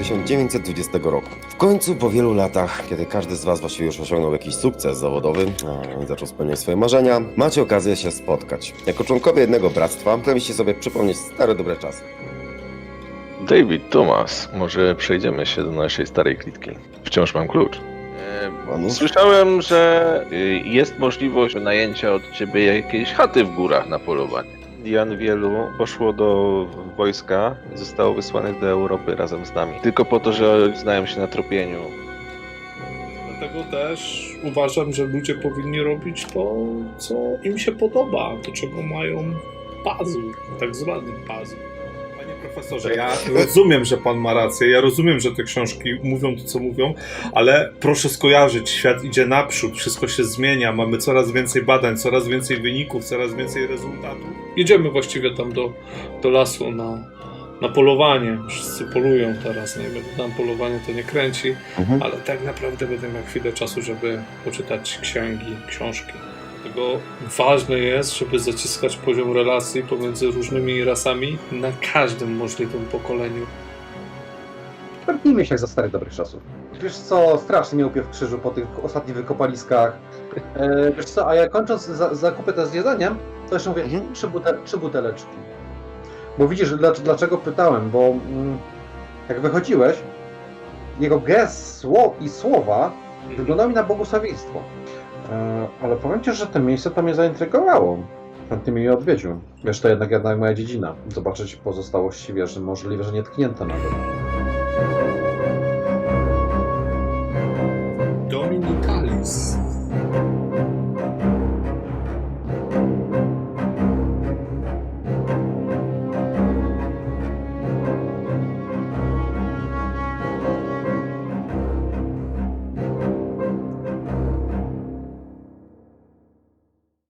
1920 roku. W końcu po wielu latach, kiedy każdy z Was właściwie już osiągnął jakiś sukces zawodowy i zaczął spełniać swoje marzenia, macie okazję się spotkać. Jako członkowie jednego bractwa powinniście sobie przypomnieć stare dobre czasy. David, Thomas, może przejdziemy się do naszej starej klitki. Wciąż mam klucz. E, Panu? Słyszałem, że y, jest możliwość wynajęcia od ciebie jakiejś chaty w górach na polowanie. Jan wielu poszło do wojska i zostało wysłanych do Europy razem z nami. Tylko po to, że znają się na tropieniu. Dlatego też uważam, że ludzie powinni robić to, co im się podoba, do czego mają pazur, tak zwany pazur. Panie profesorze, ja rozumiem, że pan ma rację, ja rozumiem, że te książki mówią to, co mówią, ale proszę skojarzyć, świat idzie naprzód, wszystko się zmienia, mamy coraz więcej badań, coraz więcej wyników, coraz więcej rezultatów. Idziemy właściwie tam do, do lasu na, na polowanie. Wszyscy polują teraz, nie wiem, tam polowanie to nie kręci, Mhm. ale tak naprawdę będę miał chwilę czasu, żeby poczytać księgi, książki. Dlatego ważne jest, żeby zaciskać poziom relacji pomiędzy różnymi rasami na każdym możliwym pokoleniu. Tępnijmy się jak za starych dobrych czasów. Wiesz co, strasznie mnie upił w krzyżu po tych ostatnich wykopaliskach. E, wiesz co, a ja kończąc za, zakupy te z jedzeniem, to jeszcze mówię, Mhm. trzy, butel, trzy buteleczki. Bo widzisz, dlaczego, dlaczego pytałem, bo mm, jak wychodziłeś, jego gest sło, i słowa wyglądały mi na błogosławieństwo. E, ale powiem Ci, że to miejsce to mnie zaintrygowało. Chętnie mnie odwiedził. Wiesz, to jednak, jednak moja dziedzina. Zobaczyć pozostałości wieży, możliwe, że nietknięte nawet. Dominikalis.